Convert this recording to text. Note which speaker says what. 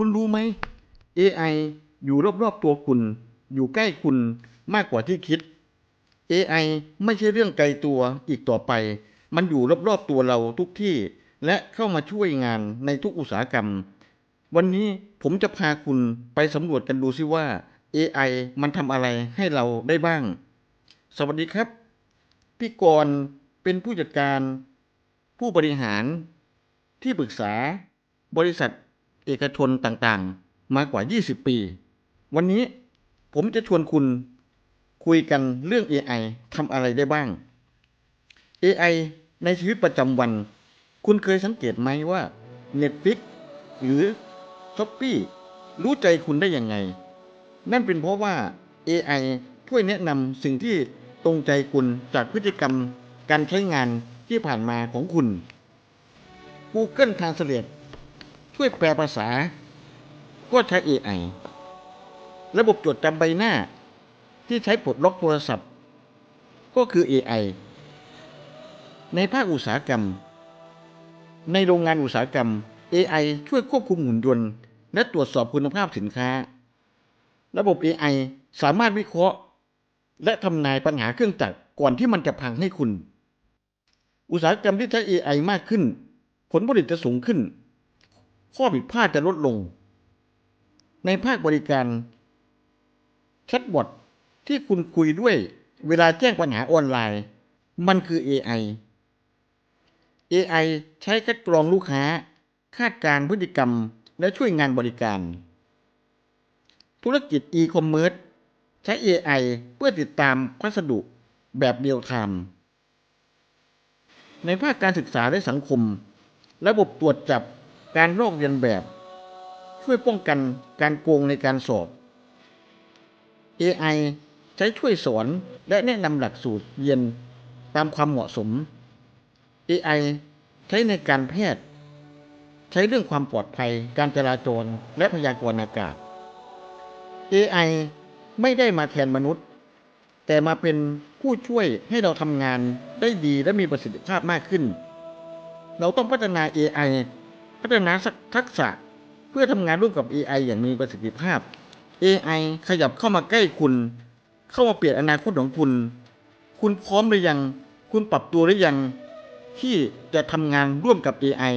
Speaker 1: คุณรู้ไหม AI อยู่รอบๆตัวคุณ อยู่ใกล้คุณมากกว่าที่คิด AI ไม่ใช่เรื่องไกลตัวอีกต่อไป มันอยู่รอบๆตัวเราทุกที่ และเข้ามาช่วยงานในทุกอุตสาหกรรม วันนี้ผมจะพาคุณไปสำรวจกันดูซิว่า AI มันทำอะไรให้เราได้บ้าง สวัสดีครับ พี่กรณ์เป็นผู้จัดการ ผู้บริหาร ที่ปรึกษา บริษัท เอกชนต่างๆ มากว่า 20 ปี วันนี้ผมจะชวนคุณคุยกันเรื่อง AI ทำอะไรได้บ้าง AI ในชีวิตประจำวัน คุณเคยสังเกตไหมว่า Netflix หรือ s h o p e e รู้ใจคุณได้ยังไง นั่นเป็นเพราะว่า AI ช่วยแนะนำสิ่งที่ตรงใจคุณจากพฤติกรรมการใช้งานที่ผ่านมาของคุณ Google Translate ช่วยแปลภาษา ก็ใช้ AI ระบบจดจำใบหน้า ที่ใช้ปลดล็อกโทรศัพท์ ก็คือ AI ในภาคอุตสาหกรรม ในโรงงานอุตสาหกรรม AI ช่วยควบคุมหุ่นยนต์ และตรวจสอบคุณภาพสินค้า ระบบ AI สามารถวิเคราะห์ และทำนายปัญหาเครื่องจักรก่อนที่มันจะพังให้คุณ อุตสาหกรรมที่ใช้ AI มากขึ้น ผลผลิตจะสูงขึ้น ข้อผิดพลาดจะลดลง ในภาคบริการแชทบอทที่คุณคุยด้วยเวลาแจ้งปัญหาออนไลน์ มันคือ AI AI ใช้คัดกรองลูกค้า คาดการณ์พฤติกรรมและช่วยงานบริการ ธุรกิจอีคอมเมิร์ซใช้ AI เพื่อติดตามพัสดุแบบเรียลไทม์ในภาคการศึกษาและสังคม ระบบตรวจจับ การลอกเรียนแบบ ช่วยป้องกันการโกงในการสอบ AI ใช้ช่วยสอนและแนะนำหลักสูตรเรียนตามความเหมาะสม AI ใช้ในการแพทย์ ใช้เรื่องความปลอดภัย การจราจร และพยากรณ์อากาศ AI ไม่ได้มาแทนมนุษย์ แต่มาเป็นผู้ช่วยให้เราทำงานได้ดีและมีประสิทธิภาพมากขึ้น เราต้องพัฒนา AI พัฒนาทักษะเพื่อทำงานร่วมกับ AI อย่างมีประสิทธิภาพ AI ขยับเข้ามาใกล้คุณ เข้ามาเปลี่ยนอนาคตของคุณ คุณพร้อมหรือยัง คุณปรับตัวหรือยัง ที่จะทำงานร่วมกับ AI